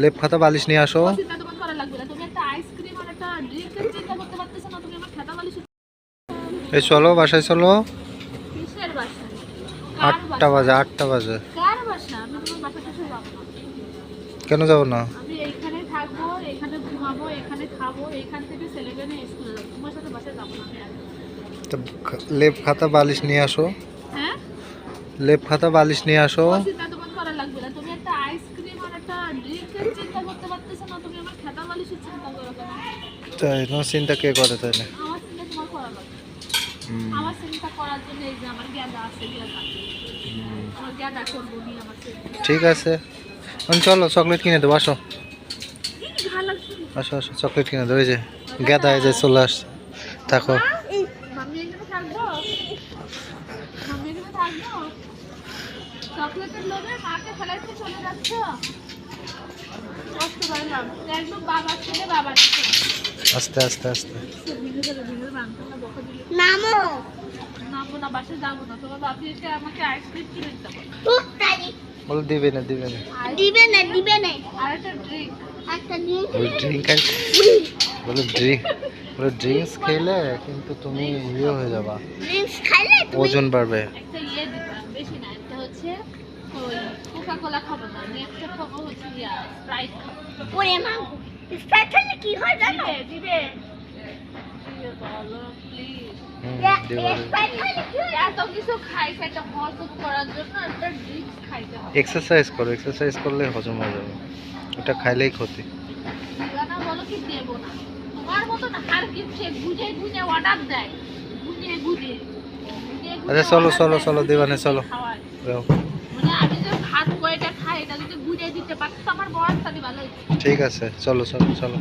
লেপ খাতা বালিশ নিয়ে আসো। এই চলো বাসায় চলো। আটটা বাজে আটটা বাজে। কেন যাব না? লেপ খাতা বালিশ নিয়ে আসো। হ্যাঁ? লেপ খাতা বালিশ নিয়ে আসো ও চিন্তা তোমার করা লাগবে না তুমি একটা আইসক্রিম আর একটা ড্রিঙ্কের চিন্তা করতে পারতেছো না তুমি আমার খেতা বালিশের চিন্তা করো কেন? তাই না চিন্তা কে করে তাহলে? আমার চিন্তা তোমার করা লাগবে আমার চিন্তা করার জন্য এই যে আমার জ্ঞানটা আছে জ্ঞানটা আমার জ্ঞানটা করব নি আমার ঠিক আছে। চলো চকলেট কিনে দেবো আসো। আসো আসো চকলেট কিনে দেবো এই যে গেদা এই যে চলে আসছে। থাকো থাকব? চকলেটের লোভে মাকে ফেলাইতে চলে যাচ্ছ? কষ্ট একদম বাবার ছেলে বাবার আস্তে আস্তে আস্তে। না দিলে নামো না বাসায় যাব না। তোমার বাপি এসে আমাকে আইসক্রিম কিনে বলো দিবে না দিবে না। দিবে না দিবে না। আর একটা ড্রিঙ্ক একটা নিয়ে বলো ড্রিঙ্ক বলো ড্রিঙ্ক বলো ড্রিঙ্কস খেলে কিন্তু তুমি ইয়ে হয়ে যাবা। ড্রিঙ্কস ওজন বাড়বে একটা ইয়ে দিবা বেশি না একটা হচ্ছে ওই কোকা কোলা খাব না নেক্সট খাব হচ্ছে ইয়া স্প্রাইট ওরে মা স্প্রাইট খেলে কি হয় জানো? দিবে বলো প্লিজ হয়? এক্সারসাইজ করো এক্সারসাইজ করলে হজম হয়ে যাবে। ওটা খাইলেই ক্ষতি। আচ্ছা চলো চলো চলো দেবানে চলো। ঠিক আছে চলো চলো চলো।